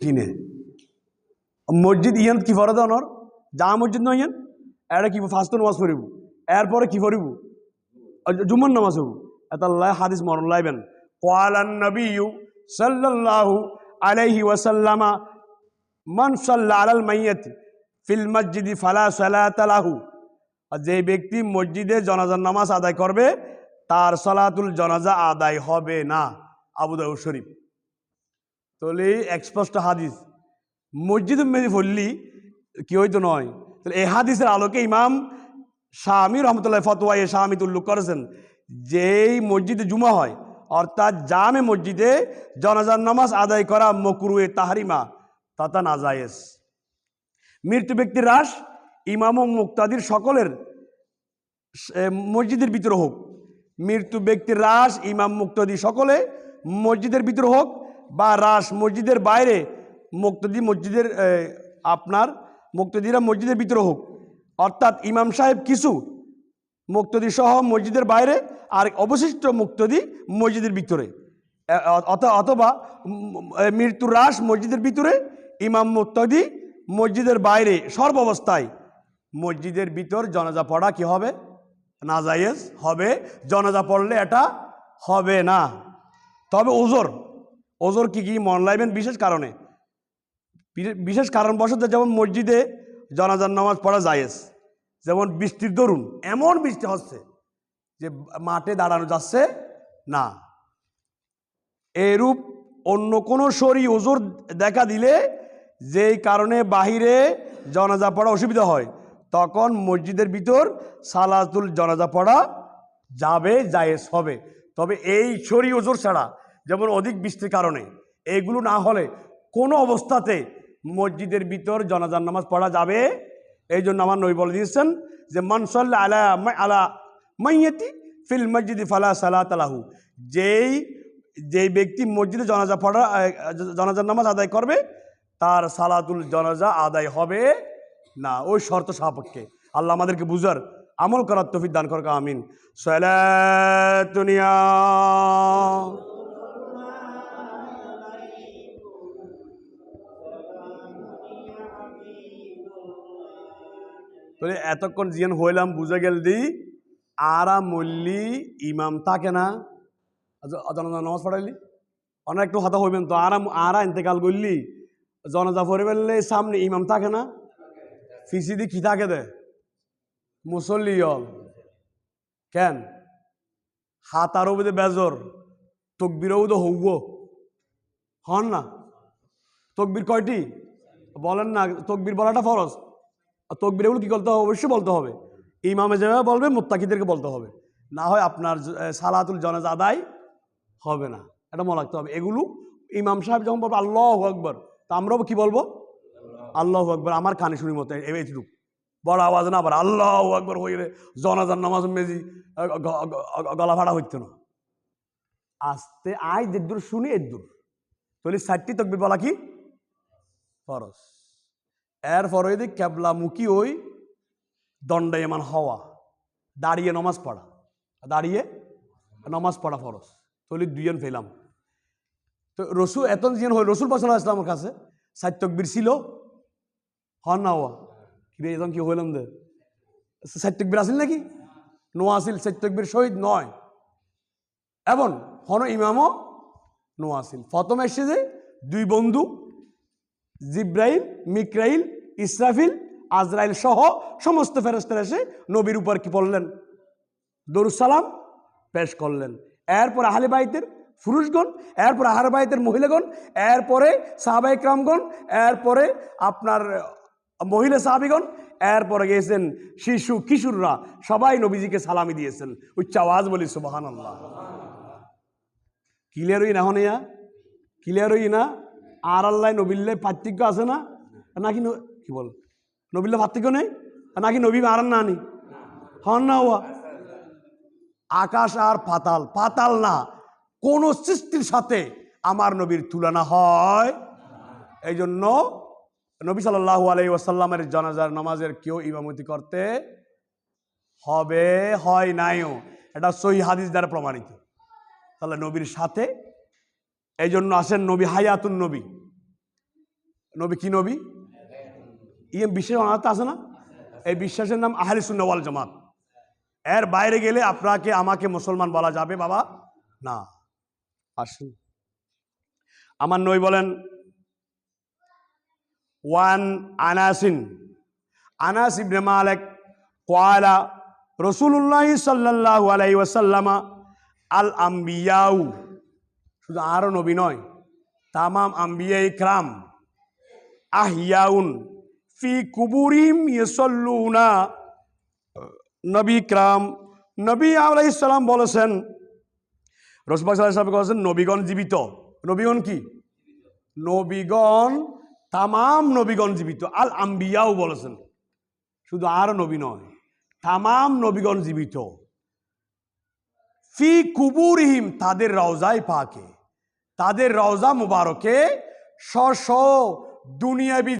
কিনে। মসজিদ ইয়ান কি ফরদ অনর? যা মসজিদ নয় ইয়ান এটা কি ফার্স্ট নামাজ পড়িব? এরপরে কি পড়িব? জুম্মন নামাজ হব এটা আল্লাহ হাদিস মরণ লাইবেন। কোয়ালান নবী সাল্লাল্লাহু আলাইহি ওয়াসাল্লামা, মান সাল্লা আলাল মাইয়াত ফিল মসজিদি ফালা সালাতা লাহু। আর যে ব্যক্তি মসজিদে জনাজার নামাজ আদায় করবে, তার সলাতুল জনাজা আদায় হবে না। আবু দাউদ শরীফ। তাহলে এক্সপষ্ট হাদিস মসজিদ মেদি ফললি কি হইতো নয়? তাহলে এই হাদিসের আলোকে ইমাম শামী রহমতুল্লাহ ফতোয়া এ শামী উল্লেখ করেছেন যেই মসজিদে জুমা হয়, অর্থাৎ জামে মসজিদে জনাজার নামাজ আদায় করা মকরুয়ে তাহারিমা তথা নাজায়েজ মৃত্যু ব্যক্তির হ্রাস ইমাম ও মুক্তাদির সকলের মসজিদের ভিতরে হোক। মৃত্যু ব্যক্তির রাস ইমাম মুক্তাদি সকলে মসজিদের ভিতরে হোক বা রাস মসজিদের বাইরে মুক্তদি মসজিদের আপনার মুক্তদিরা মসজিদের ভিতরে হোক। অর্থাৎ ইমাম সাহেব কিছু মুক্তদি সহ মসজিদের বাইরে, আর অবশিষ্ট মুক্তদি মসজিদের ভিতরে। অথবা মৃত্যুর রাস মসজিদের ভিতরে, ইমাম মুক্তদি মসজিদের বাইরে সর্বাবস্থায় মসজিদের ভিতর জনাজা পড়া কি হবে? নাজায়েজ হবে। জনাজা পড়লে এটা হবে না। তবে ওজোর ওজোর কি কি মন লাইবেন? বিশেষ কারণে। বিশে- বিশেষ কারণবশত যেমন মসজিদে জনাজার নামাজ পড়া জায়েজ, যেমন বৃষ্টির দরুন, এমন বৃষ্টি হচ্ছে যে মাঠে দাঁড়ানো যাচ্ছে না। এরূপ অন্য কোনো শরী ওজোর দেখা দিলে যেই কারণে বাহিরে জনাজা পড়া অসুবিধা হয়, তখন মসজিদের ভিতর সালাতুল জনাজা পড়া যাবে, জায়েজ হবে। তবে এই শরী ওজোর ছাড়া যেমন অধিক বৃষ্টির কারণে। এইগুলো না হলে কোনো অবস্থাতে মসজিদের ভিতর জনাজার নামাজ পড়া যাবে। এই জন্য আমার নবী বলে দিয়েছেন যে মানসল্লা আলা আলা মাইয়াতি ফিল মসজিদ ফালা সালা তালাহু যেই যেই ব্যক্তি মসজিদে জনাজা পড়া জনাজার নামাজ আদায় করবে, তার সালাতুল জনাজা আদায় হবে না। ওই শর্ত সাপেক্ষে। আল্লাহ আমাদেরকে বুঝার আমল করার তফিক দান করকা, আমিন। সলাতুনিয়া তাহলে এতক্ষণ জিয়ান হইলাম, বুঝে গেল দি, আরা মল্লি ইমাম থাকে না। নামাজ পড়াইলি? অনেক একটু হতা হইবেন তো, আরা আরা ইন্তেকাল করলি জনজা পড়ে ফেললে সামনে ইমাম থাকে না। ফিসিদি কি থাকে দে? মুসল্লি কেন? হাত আরও বোধে বেজর। তকবিরও বোধ হৌব হন না? তকবির কয়টি? বলেন না, তকবির বলাটা ফরজ। আর তকবির এগুলো কী করতে হবে? অবশ্যই বলতে হবে। ইমামে যেভাবে বলবে মোত্তাকিদেরকে বলতে হবে। না হয় আপনার সালাতুল জনাজ আদায় হবে না। এটা মনে রাখতে হবে। এগুলো ইমাম সাহেব যখন বলব, আল্লাহ আকবর তা আমরাও কি বলব? আল্লাহ আকবর আমার কানে শুনি মতো এইটুকু। বড় আওয়াজ না আবার, আল্লাহ আকবর হইলে জনাজার নামাজ মেজি গলা ফাড়া হইতো না। আস্তে আয় দেদ্দুর শুনি এদ্দুর তাহলে ষাটটি তকবির বলা কি? ফরজ এর ফরইদে ক্যাবলামুখী ওই দণ্ডায়মান হওয়া, দাঁড়িয়ে নমাজ পড়া, দাঁড়িয়ে নমাজ পড়া ফরজ। তাহলে দুইজন ফেলাম। তো রসুল এত জিয়ান হই রসুল পাশাল ইসলামের কাছে ষাট তকবির ছিল, হন না হওয়া কি রে এখন কি হইলাম দে? ষাট তকবির আসিল নাকি? নো আসিল ষাট তকবির শহীদ নয়। এবং হন ইমামও নো আসিল। প্রথম এসে যে দুই বন্ধু জিব্রাইল, মিকরাইল, ইসরাফিল, আজরাইল সহ সমস্ত ফেরস্তারা এসে নবীর উপর কি পড়লেন? দরুসালাম পেশ করলেন। এরপর আহলে বাইতের পুরুষগণ, এরপর আহার বাইতের মহিলাগণ, এরপরে সাহাবাই ক্রামগণ, এরপরে আপনার মহিলা সাহাবিগণ, এরপরে গিয়েছেন শিশু কিশোররা। সবাই নবীজিকে সালামি দিয়েছেন। উচ্চ আওয়াজ বলি সুবাহান আল্লাহ ক্লিয়ার না হন ইয়া? ক্লিয়ার হই না? আর আল্লাহ নবিল্লে পার্থক্য আছে না? নাকি কি বল? নবিল্লে পার্থক্য নেই? নাকি নবী আর না নি? হন না হওয়া আকাশ আর পাতাল পাতাল না। কোন সৃষ্টির সাথে আমার নবীর তুলনা হয়। এই জন্য নবী সাল্লাহ আলাই ওয়াসাল্লামের জানাজার নামাজের কেউ ইমামতি করতে হবে, হয় নাইও। এটা সহি হাদিস দ্বারা প্রমাণিত। তাহলে নবীর সাথে এই জন্য আসেন নবী হায়াতুন নবী। নবী কি নবী? ইয়ে বিশ্বাস অনাথ আছে না? এই বিশ্বাসের নাম আহলি সুন্নওয়াল জামাত। এর বাইরে গেলে আপনাকে, আমাকে মুসলমান বলা যাবে বাবা? না। আসুন। আমার নই বলেন, ওয়ান আনাসিন আনাস ইবনে মালিক কয়লা রসুল্লাহ সাল্লাল্লাহু আলাই ওয়াসাল্লামা আল আম্বিয়াউ শুধু আরও নবী নয়, তামাম আম্বিয়া ইকরাম আহিয়াউন ফি কুবুরিম ইয়সল্লুনা নবী ইকরাম, নবী আলাইহিস সালাম বলেছেন রসবাক সাহেব বলেছেন, নবীগণ জীবিত। নবীগণ কি? নবীগণ, তামাম নবীগণ জীবিত। আল আম্বিয়াও বলেছেন, শুধু আর নবী নয়, তামাম নবীগণ জীবিত। ফি কুবুরহিম, তাদের রওজায় পাকে। তাদের রওজা মুবারকে শ দুনিয়াবি